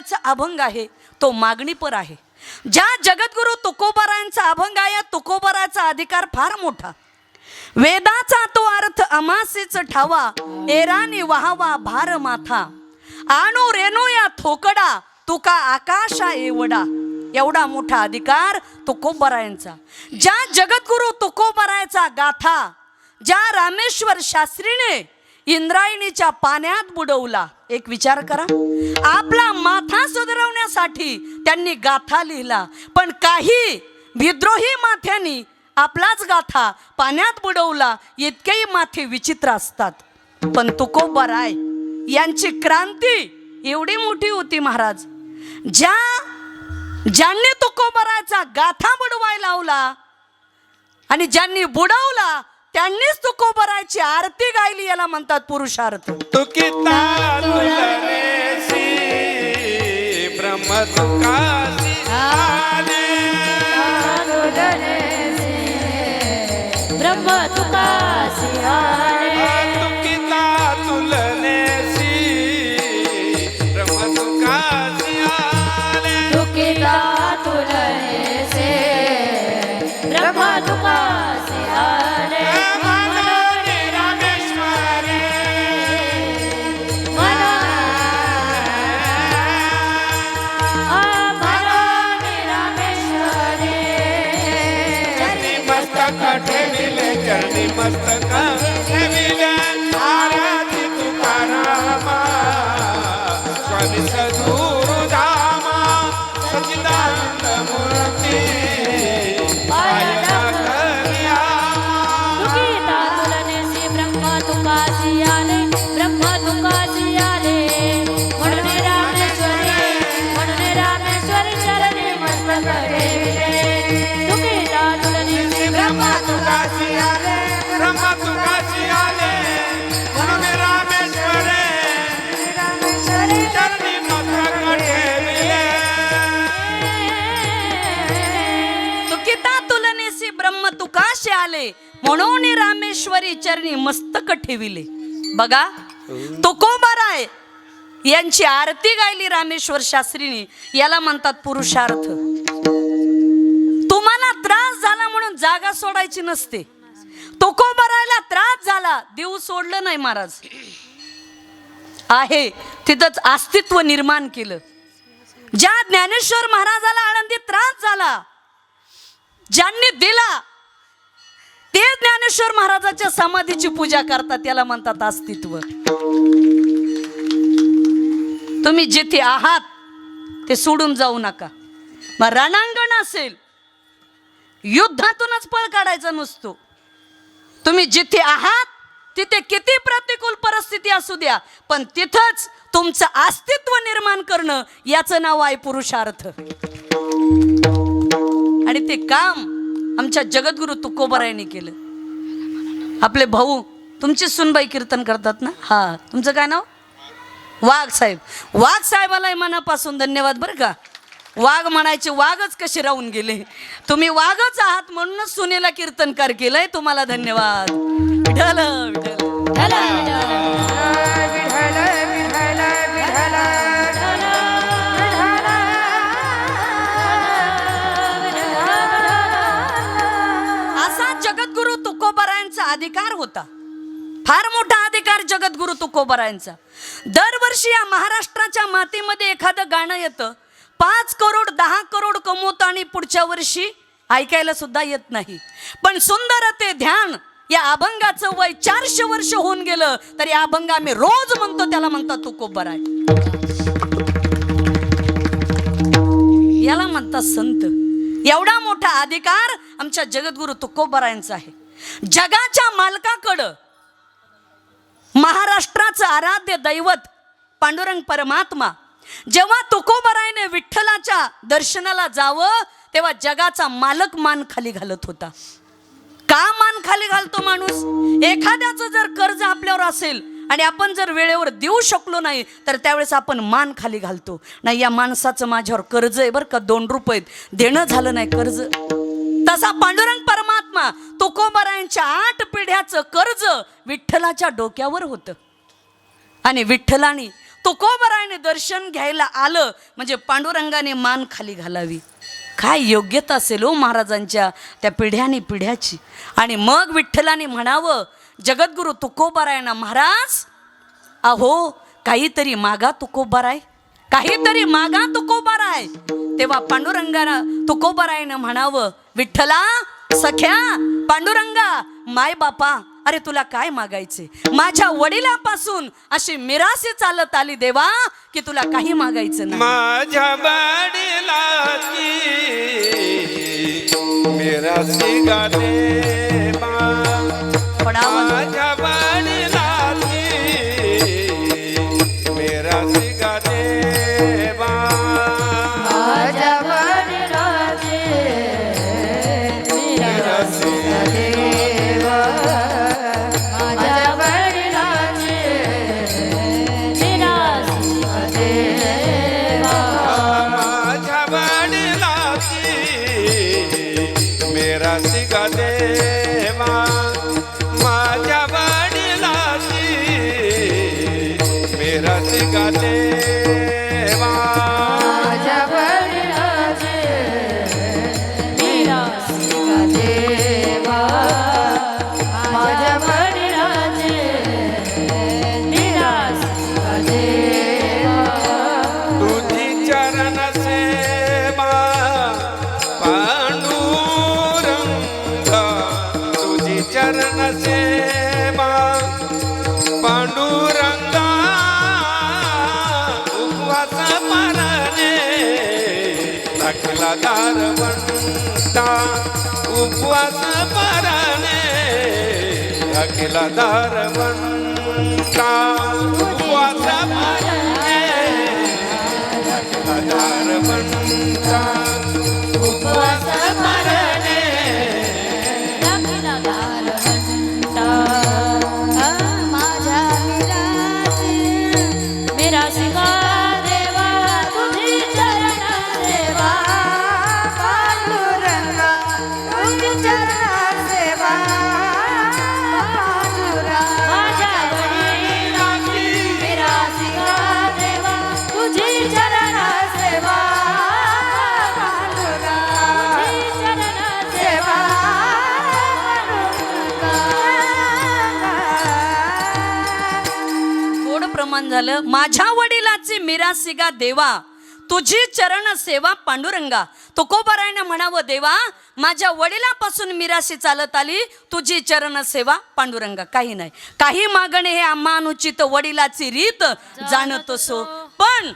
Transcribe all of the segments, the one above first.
तुकोबारायाचा अभंग आहे तो मागणीपर आहे. ज्या जगद्गुरु तुकोबारायांचा अभंग आहे तुकोबाराचा अधिकार फार मोठा. वेदाचा तो अर्थ अमासेच ठावा एराने वाहावा भार माथा. आणू रेणू या थोकडा तुका आकाशा एवढा. एवढा मोठा अधिकार तुकोबरायांचा. ज्या जगद्गुरू तुकोबरायचा गाथा ज्या रामेश्वर शास्त्रीने इंद्रायणीच्या पाण्यात बुडवला. एक विचार करा. आपला माथा सुधारवण्यासाठी त्यांनी गाथा लिहिला. पण काही विद्रोही माथ्यांनी आपलाच गाथा पाण्यात बुडवला. इतकेही माथे विचित्र असतात. पण तुकोबराय यांची क्रांती एवढी मोठी होती महाराज. ज्या ज्यांनी तुकोबरायचा गाथा बुडवायला लावला आणि ज्यांनी बुडवला त्यांनीच तुकोबराची आरती गायली याला म्हणतात पुरुषार्थ. तुकिता तुलनेसी Mr. म्हणून रामेश्वरी चरणी मस्तक ठेविले. बघा तुकोबाराय यांची आरती गायली रामेश्वर शास्त्रीनी. याला म्हणतात पुरुषार्थ. तुम्हाला त्रास झाला म्हणून जागा सोडायची नसते. तुकोबारायला त्रास झाला देव सोडलं नाही महाराज. आहे तिथंच अस्तित्व निर्माण केलं. ज्या ज्ञानेश्वर महाराजाला आनंदी त्रास झाला ज्यांनी दिला ते ज्ञानेश्वर महाराजाच्या समाधीची पूजा करतात त्याला म्हणतात अस्तित्व. तुम्ही जिथे आहात ते सोडून जाऊ नका. मग रणांगण असेल युद्धातूनच पळ काढायचा नसतो. तुम्ही जिथे आहात तिथे किती प्रतिकूल परिस्थिती असू द्या पण तिथंच तुमचं अस्तित्व निर्माण करणं याचं नाव आहे पुरुषार्थ. आणि ते काम आमच्या जगद्गुरु तुकोबरायांनी केलं. आपले भाऊ तुमची सुनबाई कीर्तन करतात ना? हा. तुमचं काय नाव? वाघ साहेब. वाघ साहेबाला मनापासून धन्यवाद बरं का? वाघ म्हणायचे वाघच कसे राहून गेले? तुम्ही वाघच आहात म्हणूनच सुनेला कीर्तनकार केलंय. तुम्हाला धन्यवाद. विठल विठल अधिकार होता. फार मोठा अधिकार जगद्गुरु तुकोबरायांचा. दरवर्षी या महाराष्ट्राच्या मातीमध्ये एखादं गाणं येतं. पाच करोड दहा करोड कमवतं आणि पुढच्या वर्षी ऐकायला सुद्धा येत नाही. पण सुंदर ते ध्यान या अभंगाचं वय चारशे वर्ष होऊन गेलं तरी अभंग आम्ही रोज म्हणतो त्याला म्हणतात तुकोबराय. याला म्हणतात संत. एवढा मोठा अधिकार आमच्या जगद्गुरु तुकोबरायांचा आहे. जगाच्या मालकाकडं महाराष्ट्राचं आराध्य दैवत पांडुरंग परमात्मा जेव्हा तुकोबरायने विठ्ठलाच्या दर्शनाला जावं तेव्हा जगाचा मालक मान खाली घालत होता. का मान खाली घालतो माणूस? एखाद्याचं जर कर्ज आपल्यावर असेल आणि आपण जर वेळेवर देऊ शकलो नाही तर त्यावेळेस आपण मान खाली घालतो. नाही या माणसाचं माझ्यावर कर्ज आहे बरं का दोन रुपये. देणं झालं नाही कर्ज. तसा पांडुरंग परमात्मा तुकोबारायांच्या आठ पिढ्याचं कर्ज विठ्ठलाच्या डोक्यावर होतं. आणि विठ्ठलाने तुकोबरायने दर्शन घ्यायला आलं म्हणजे पांडुरंगाने मान खाली घालावी. काय योग्यता असेल हो महाराजांच्या त्या पिढ्याने पिढ्याची. आणि मग विठ्ठलाने म्हणावं जगद्गुरू तुकोबारायांना महाराज अहो काहीतरी मागा तुकोबाराय काहीतरी मागा तुकोबाराय. तेव्हा पांडुरंगाला तुकोबारायनं म्हणावं विठ्ठला सख्या पांडुरंगा माय बापा अरे तुला काय मागायचे? माझ्या वडिलापासून अशी मिरासी चालत आली देवा की तुला काही मागायचं नाही. माझ्या वडिलाची मेरा सिगा देवा थोडा आवाज- दाखला दारवंता उपवास मरणे दाखला दारवंता उपवास मरणे दारवंता झालं माझ्या वडिलाची मिरासिगा देवा तुझी चरण सेवा पांडुरंगा. तुकोबारायनं म्हणावं देवा माझ्या वडिलापासून मिराशी चालत आली तुझी चरण सेवा पांडुरंगा. काही नाही. काही मागणे हे आम्हा अनुचित वडिलाची रीत जाणत असो. पण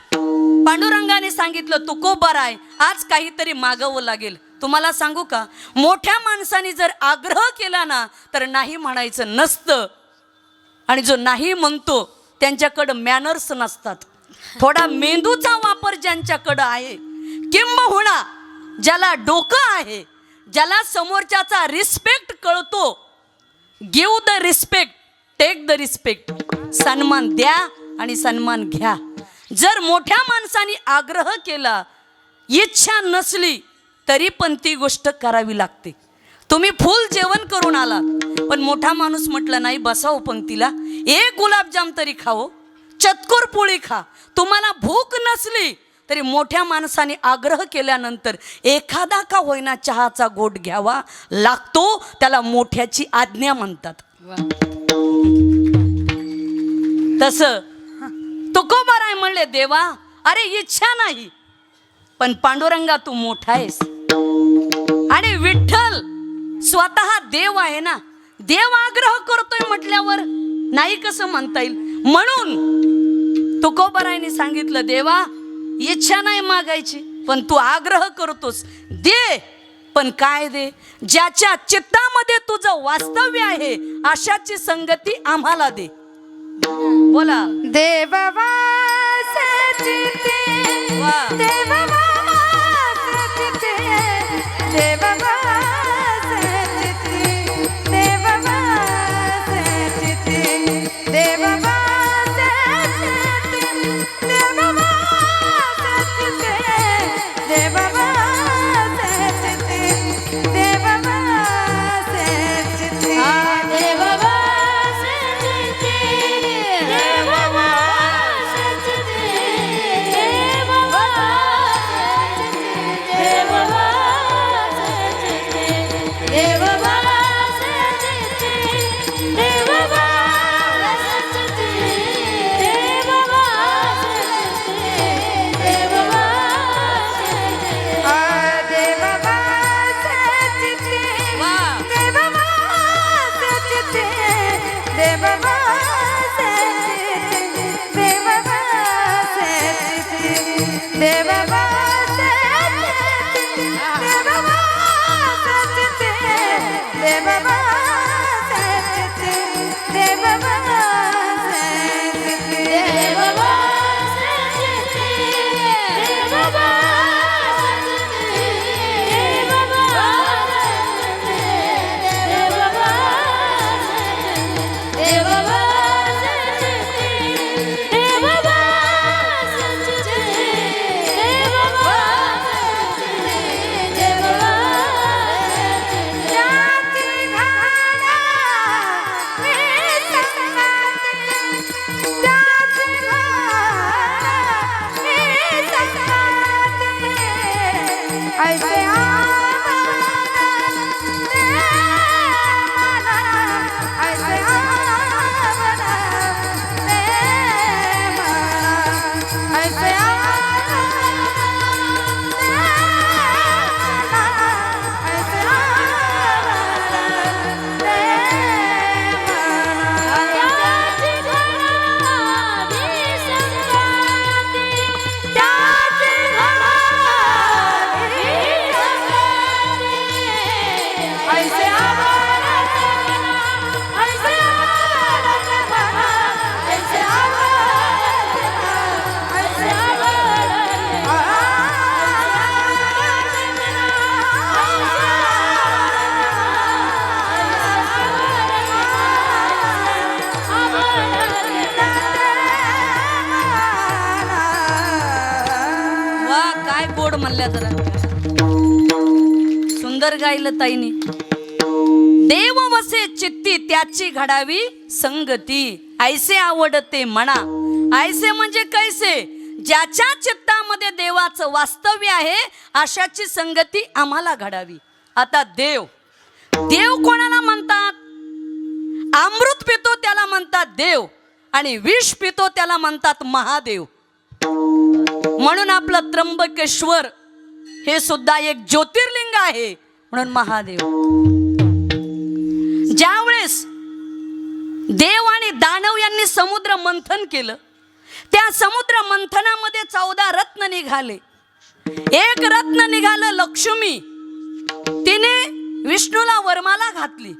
पांडुरंगाने सांगितलं तुकोबाराय आज काहीतरी मागावं लागेल. तुम्हाला सांगू का? मोठ्या माणसाने जर आग्रह केला ना तर नाही म्हणायचं नसतं. आणि जो नाही म्हणतो त्यांच्याकडं मॅनर्स नसतात. थोडा मेंदूचा वापर ज्यांच्याकडं आहे किंबहुना ज्याला डोकं आहे ज्याला समोरच्याचा रिस्पेक्ट कळतो give the respect take the respect सन्मान द्या आणि सन्मान घ्या. जर मोठ्या माणसाने आग्रह केला इच्छा नसली तरी पण ती गोष्ट करावी लागते. तुम्ही फुल जेवण करून आलात पण मोठा माणूस म्हटलं नाही बसाव पंक्तीला. एक गुलाबजाम तरी खाओ चतकोर पोळी खा. तुम्हाला भूक नसली तरी मोठ्या माणसाने आग्रह केल्यानंतर एखादा का होईना चहाचा गोट घ्यावा लागतो. त्याला मोठ्याची आज्ञा म्हणतात. तसं तुकोबाराय म्हणले देवा अरे इच्छा नाही. पण पांडुरंगा तू मोठा आहेस. आणि विठ्ठल स्वतः देव आहे ना देव आग्रह करतोय म्हटल्यावर नाही कसं म्हणता येईल? म्हणून तुकोबारायने सांगितलं देवा इच्छा नाही मागायची पण तू आग्रह करतोस. दे पण काय दे? ज्याच्या चित्तामध्ये तुझं वास्तव्य आहे अशाची संगती आम्हाला दे. बोला. देववासचिते Yeah. गोड जरा सुंदर गायलं ताईनी. देव वसे चित्ती त्याची घडावी संगती. ऐसे आवडते म्हणा ऐसे म्हणजे कैसे? ज्याच्या चित्तामध्ये देवाचं वास्तव्य आहे अशाची संगती आम्हाला घडावी. आता देव. देव कोणाला म्हणतात? अमृत पितो त्याला म्हणतात देव आणि विष पितो त्याला म्हणतात महादेव. म्हणून आपलं त्र्यंबकेश्वर हे सुद्धा एक ज्योतिर्लिंग आहे म्हणून महादेव. ज्यावेळेस देव आणि दानव यांनी समुद्र मंथन केलं त्या समुद्र मंथनामध्ये चौदा रत्न निघाले. एक रत्न निघालं लक्ष्मी. तिने विष्णूला वर्माला घातली.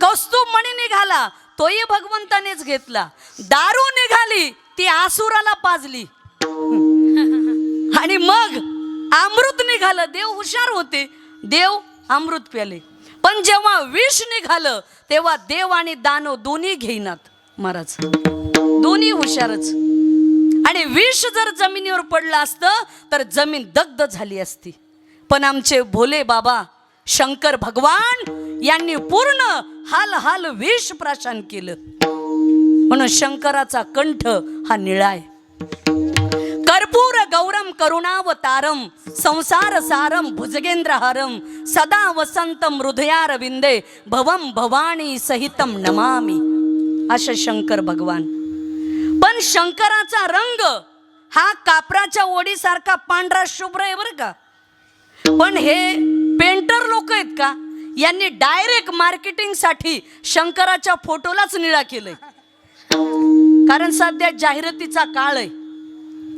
कौस्तुभ मणी निघाला तोही भगवंतानेच घेतला. दारू निघाली ती आसुराला पाजली. आणि मग अमृत निघालं देव हुशार होते. देव अमृत प्याले. पण जेव्हा विष निघालं तेव्हा देव आणि दानव दोन्ही घेईनात महाराज. दोन्ही हुशारच. आणि विष जर जमिनीवर पडलं असतं तर जमीन दग्ध झाली असती. पण आमचे भोले बाबा शंकर भगवान यांनी पूर्ण हाल हाल विष प्राशन केलं. म्हणून शंकराचा कंठ हा निळा आहे. कर्पूर गौरम करुणावतारम संसार सारम भुजगेंद्रहारम सदा वसंत हृदयारविंदे भवम भवानी सहितम नमामी। असे शंकर भगवान. पण शंकराचा रंग हा कापराच्या ओढीसारखा पांढरा शुभ्र आहे बरं का? पण हे पेंटर लोक आहेत का? यांनी डायरेक्ट मार्केटिंगसाठी शंकराच्या फोटोलाच निळा केलंय. कारण सध्या जाहिरातीचा काळ आहे.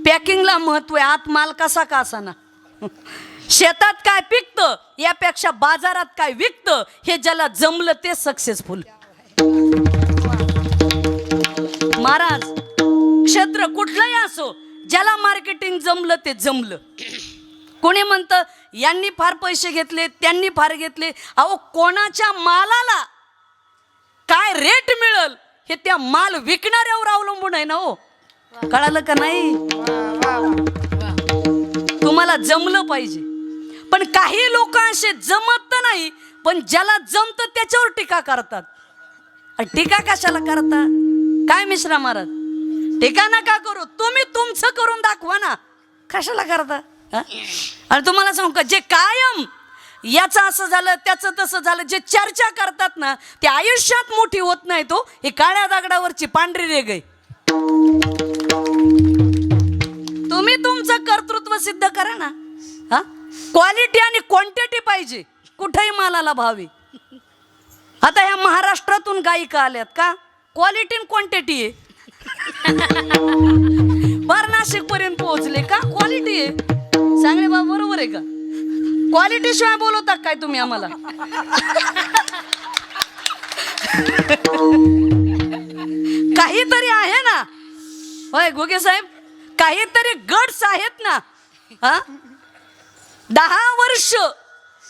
पॅकिंगला महत्त्व आहे आत माल कसा का असाना? शेतात काय पिकतं यापेक्षा बाजारात काय विकतं हे ज्याला जमलं ते सक्सेसफुल महाराज क्षेत्र कुठलंही असो ज्याला मार्केटिंग जमलं ते जमलं. कोणी म्हणतं यांनी फार पैसे घेतले त्यांनी फार घेतले अहो कोणाच्या मालाला काय रेट मिळल हे त्या माल विकणाऱ्यावर अवलंबून आहे ना हो. कळालं का नाही? तुम्हाला जमलं पाहिजे. पण काही लोक असे जमत तर नाही पण ज्याला जमत त्याच्यावर टीका करतात. टीका कशाला करता काय मिश्रा महाराज टीका नका करू तुम्ही तुमचं करून दाखवा ना. कशाला करता? आणि तुम्हाला सांगू का जे कायम याचं असं झालं त्याचं तसं झालं जे चर्चा करतात ना ते आयुष्यात मोठी होत नाही तो ही काळ्या दगडावरची पांढरी रेग आहे. सिद्ध करा ना. हा? क्वालिटी आणि क्वांटिटी पाहिजे. कुठेही मालाला भावी. आता ह्या महाराष्ट्रातून गायिका आल्यात का? क्वालिटी आणि क्वांटिटी आहे. बार नाशिक पर्यंत पोहोचले का? क्वालिटी आहे. चांगले बाबा बरोबर आहे का? क्वालिटी शिवाय बोलवता काय तुम्ही आम्हाला? काहीतरी आहे ना. होय गोगे साहेब काहीतरी गट्स आहेत ना. हा? दहा वर्ष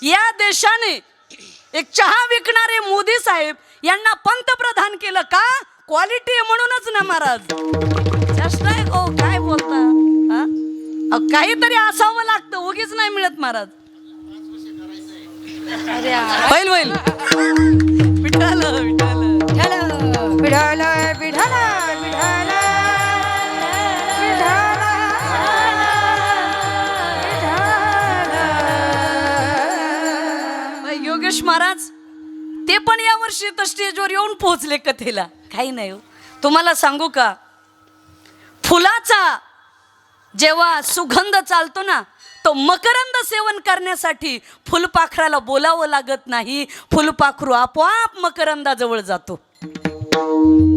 या देशाने एक चहा विकणारे मोदी साहेब यांना पंतप्रधान केलं का? क्वालिटी म्हणूनच ना महाराज. काय बोलता? हा? काहीतरी असावं लागतं उगीच नाही मिळत महाराज. होईल होईल महाराज ते पण या वर्षी तर स्टेजवर येऊन पोहोचले कथेला. काही नाही हो. तुम्हाला सांगू का? फुलाचा जेव्हा सुगंध चालतो ना तो मकरंद सेवन करण्यासाठी फुलपाखराला बोलावं लागत नाही. फुलपाखरू आपोआप मकरंदाजवळ जातो.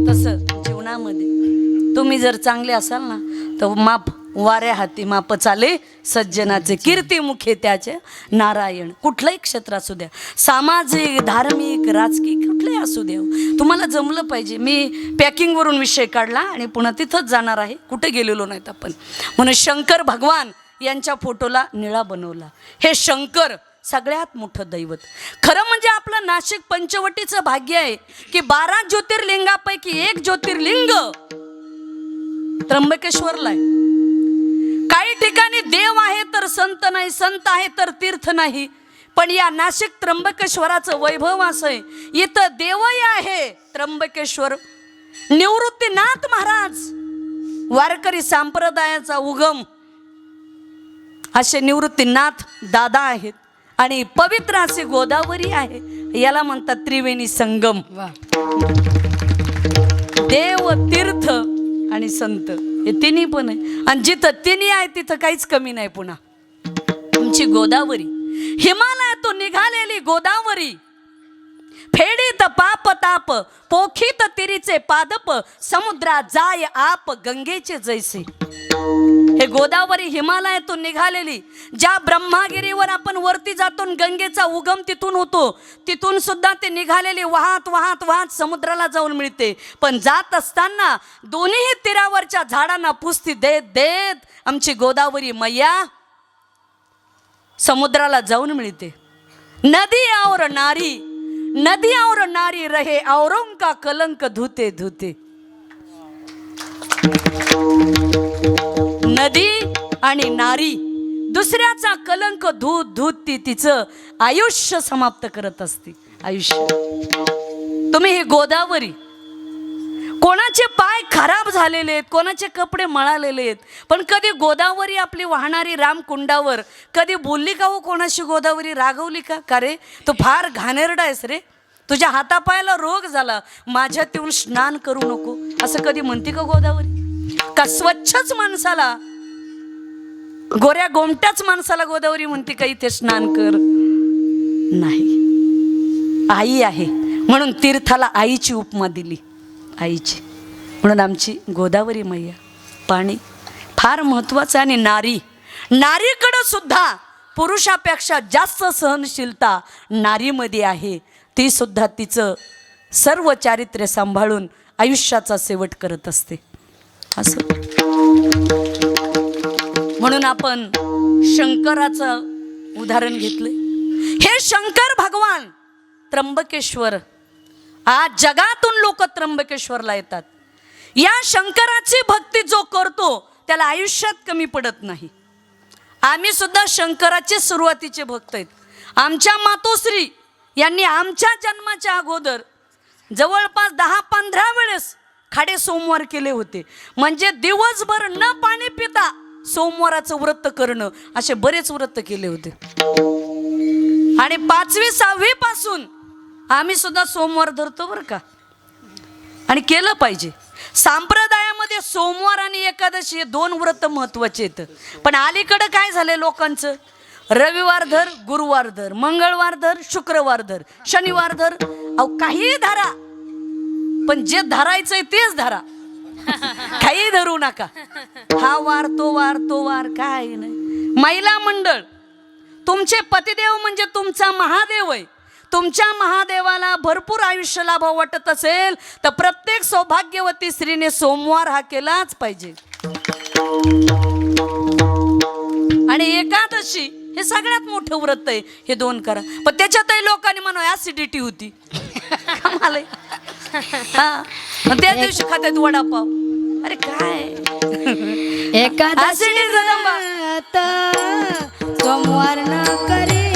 तसं जीवनामध्ये. तुम्ही जर चांगले असाल ना तर माप. वाऱ्या हाती माप चाले सज्जनाचे कीर्ती मुखे त्याचे. नारायण कुठलंही क्षेत्र असू द्या. सामाजिक धार्मिक राजकीय कुठलंही असू द्या. तुम्हाला जमलं पाहिजे. मी पॅकिंगवरून विषय काढला आणि पुन्हा तिथंच जाणार आहे. कुठे गेलेलो नाहीत आपण. म्हणून शंकर भगवान यांच्या फोटोला निळा बनवला. हे शंकर सगळ्यात मोठं दैवत. खरं म्हणजे आपलं नाशिक पंचवटीचं भाग्य आहे की बारा ज्योतिर्लिंगापैकी एक ज्योतिर्लिंग त्र्यंबकेश्वरला आहे काही ठिकाणी देव आहे तर संत नाही संत आहे तर तीर्थ नाही. पण या नाशिक त्र्यंबकेश्वराचं वैभव असं आहे. इथं देवही आहे त्र्यंबकेश्वर. निवृत्तीनाथ महाराज वारकरी संप्रदायाचा उगम. असे निवृत्तीनाथ दादा आहेत आणि पवित्र असे गोदावरी आहे. याला म्हणतात त्रिवेणी संगम. देव तीर्थ आणि संत. हे तिन्ही पण आहे. आणि जिथं तिन्ही आहे तिथं काहीच कमी नाही पुन्हा. तुमची गोदावरी. हिमालयातून निघालेली गोदावरी. फेडीत पाप ताप पोखीत तिरीचे पादप समुद्रात जाय आप गंगेचे जैसे. हे गोदावरी हिमालयातून निघालेली ज्या ब्रह्मागिरीवर आपण वरती जातो गंगेचा उगम तिथून होतो तिथून सुद्धा ते निघालेली वाहत वाहत वाहत समुद्राला जाऊन मिळते. पण जात असताना दोन्ही तीरावरच्या झाडांना पुस्ती देत देत आमची गोदावरी मैया समुद्राला जाऊन मिळते. नदी और नारी नदी और नारी रहे औरों का कलंक धुते धुते. नदी आणि नारी दुसऱ्याचा कलंक धूत धूत ती तिचं आयुष्य समाप्त करत असते. आयुष्य. तुम्ही ही गोदावरी कोणाचे पाय खराब झालेले आहेत कोणाचे कपडे मळालेले आहेत पण कधी गोदावरी आपली वाहणारी रामकुंडावर कधी बोलली का हो कोणाशी गोदावरी रागवली का? का रे? तू फार घाणेरडा आहेस रे. तुझ्या हातापायाला रोग झाला. माझ्यात येऊन स्नान करू नको. असं कधी म्हणते का गोदावरी? का स्वच्छच माणसाला गोऱ्या गोमट्याच माणसाला गोदावरी म्हणते का इथे स्नान कर? नाही. आई आहे. म्हणून तीर्थाला आईची उपमा दिली. आईची. म्हणून आमची गोदावरी मैया पाणी फार महत्त्वाचं आहे आणि नारी नारीकडं सुद्धा पुरुषापेक्षा जास्त सहनशीलता नारीमध्ये आहे. ती सुद्धा तिचं सर्व चारित्र्य सांभाळून आयुष्याचा शेवट करत असते. असं. म्हणून आपण शंकराचं उदाहरण घेतलं हे शंकर भगवान त्र्यंबकेश्वर आज जगातून लोक त्र्यंबकेश्वरला येतात. या शंकराची भक्ती जो करतो त्याला आयुष्यात कमी पडत नाही. आम्ही सुद्धा शंकराचे सुरुवातीचे भक्त आहेत. आमच्या मातोश्री यांनी आमच्या जन्माच्या अगोदर जवळपास दहा पंधरा वेळेस खाडे सोमवार केले होते. म्हणजे दिवसभर न पाणी पिता सोमवाराचं व्रत करणं असे बरेच व्रत केले होते. आणि पाचवी सहावी पासून आम्ही सुद्धा सोमवार धरतो बरं का. आणि केलं पाहिजे. संप्रदायामध्ये सोमवार आणि एकादशी हे दोन व्रत महत्त्वाचे आहेत. पण अलीकडं काय झालंय लोकांचं? रविवार धर गुरुवार धर मंगळवार धर शुक्रवार धर शनिवार धर. अहो काही धरा. पण जे धरायचंय तेच धरा. काही धरू नका. हा वार तो वार तो वार काय नाही. महिला मंडळ तुमचे पतिदेव म्हणजे तुमचा महादेव आहे. तुमच्या महादेवाला भरपूर आयुष्य लाभाव वाटत असेल तर प्रत्येक सौभाग्यवती स्त्रीने सोमवार हा केलाच पाहिजे. आणि एकादशी हे सगळ्यात मोठं व्रत आहे हे दोन करा. पण त्याच्यातही लोकांनी म्हणून ऍसिडिटी होती. हा. त्या दिवशी खात्यात वडापाव. अरे काय? एकादशी सोमवार न करे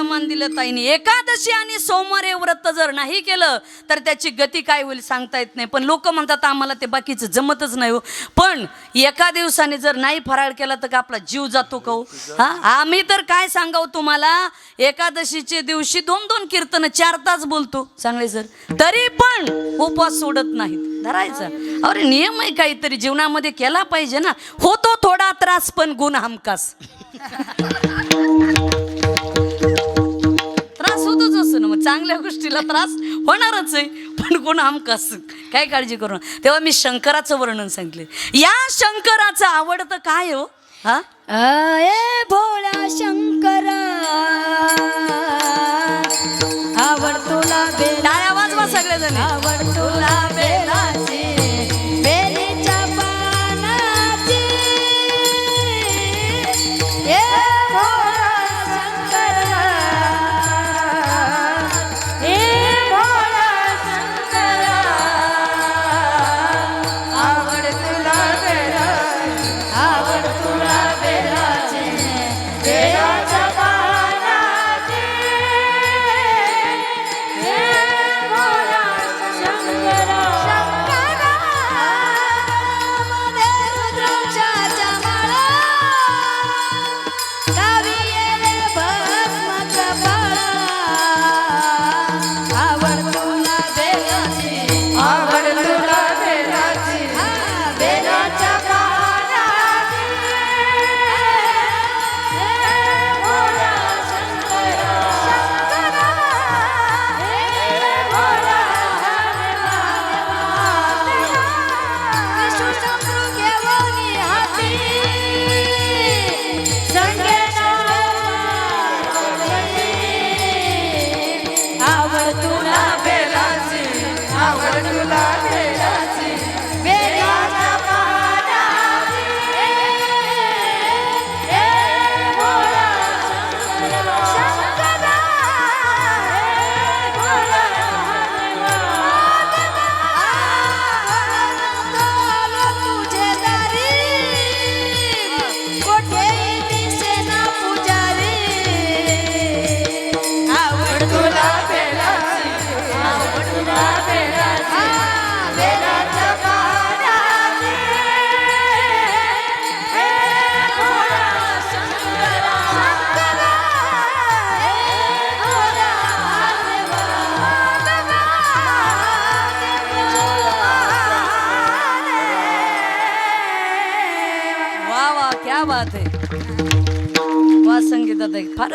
प्रमाण दिलं ताईने. एकादशी आणि सोमवार व्रत जर नाही केलं तर त्याची गती काय होईल सांगता येत नाही. पण लोक म्हणतात आम्हाला ते बाकीचं जमतच नाही हो. पण एका दिवसाने जर नाही फराळ केला तर का आपला जीव जातो का हो? हा? आम्ही तर काय सांगाव तुम्हाला? एकादशीचे दिवशी दोन दोन कीर्तन चार तास बोलतो. चांगले सर. तरी पण उपवास सोडत नाहीत. धरायचा. अरे नियम आहे काहीतरी. जीवनामध्ये केला पाहिजे ना. होतो थोडा त्रास पण गुण हमकास चांगल्या गोष्टीला त्रास होणारच आहे. पण कोण हमखास काय काळजी करू. तेव्हा मी शंकराचं वर्णन सांगितले या शंकराचं आवडतं काय हो? हा? अये भोळा शंकरा आवड तुला बेला टाळ्या वाजवा सगळेजण. आवड तुला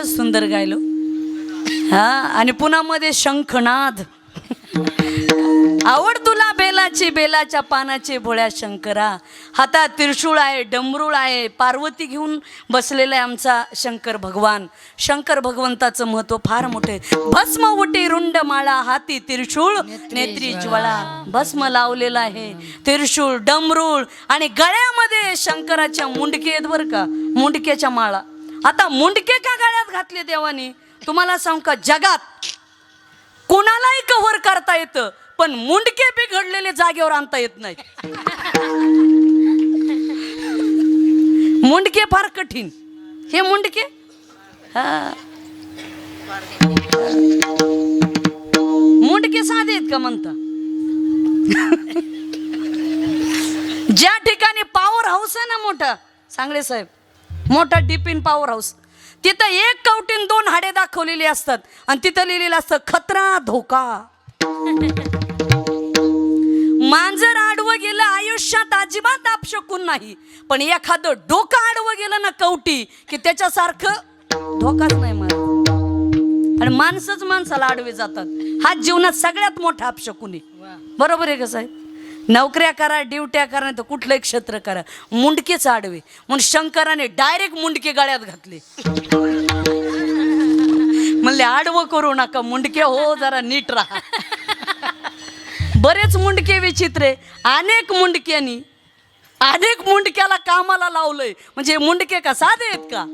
फारच सुंदर गायलो. हा आणि पुण्यामध्ये शंखनाद. आवड तुला बेलाची बेलाच्या पानाची भोळ्या शंकरा. हातात त्रिशूळ आहे डमरूळ आहे पार्वती घेऊन बसलेला आहे आमचा शंकर भगवान. शंकर भगवंताचं महत्त्व फार मोठे भस्म उटी रुंड माळा हाती त्रिशूळ नेत्री ज्वाळा. भस्म लावलेला आहे त्रिशूळ डमरूळ आणि गळ्यामध्ये शंकराच्या मुंडके आहेत बरं का. मुंडक्याच्या माळा. आता मुंडके का गळ्यात घातले देवानी? तुम्हाला सांग का जगात कुणालाही कव्हर करता येतं पण मुंडके बिघडलेले जागेवर आणता येत नाही मुंडके फार कठीण. हे मुंडके? मुंडके साधे आहेत का म्हणता? ज्या ठिकाणी पॉवर हाऊस आहे ना मोठा सांगळे साहेब मोठा डिपिन पॉवर हाऊस तिथं एक कवटीन दोन हाडे दाखवलेली असतात. आणि तिथं लिहिलेलं असतं खतरा धोका. मांजर आडवं गेलं आयुष्यात अजिबात आपशकून नाही. पण एखादं डोकं आडवं गेलं ना कवटी की त्याच्यासारखं धोकाच नाही मला आणि माणसंच माणसाला आडवे जातात. हा जीवनात सगळ्यात मोठा अपशकून आहे. बरोबर आहे का साहेब? नोकऱ्या करा ड्युट्या करा नाही तर कुठलंही क्षेत्र करा. मुंडकेच आडवे म्हणून शंकराने डायरेक्ट मुंडके गळ्यात घातले. म्हणले आडवं करू नका मुंडके हो जरा नीट राहा. बरेच मुंडके विचित्रे अनेक मुंडक्यांनी अनेक मुंडक्याला कामाला लावलंय. म्हणजे मुंडके का साधे आहेत का?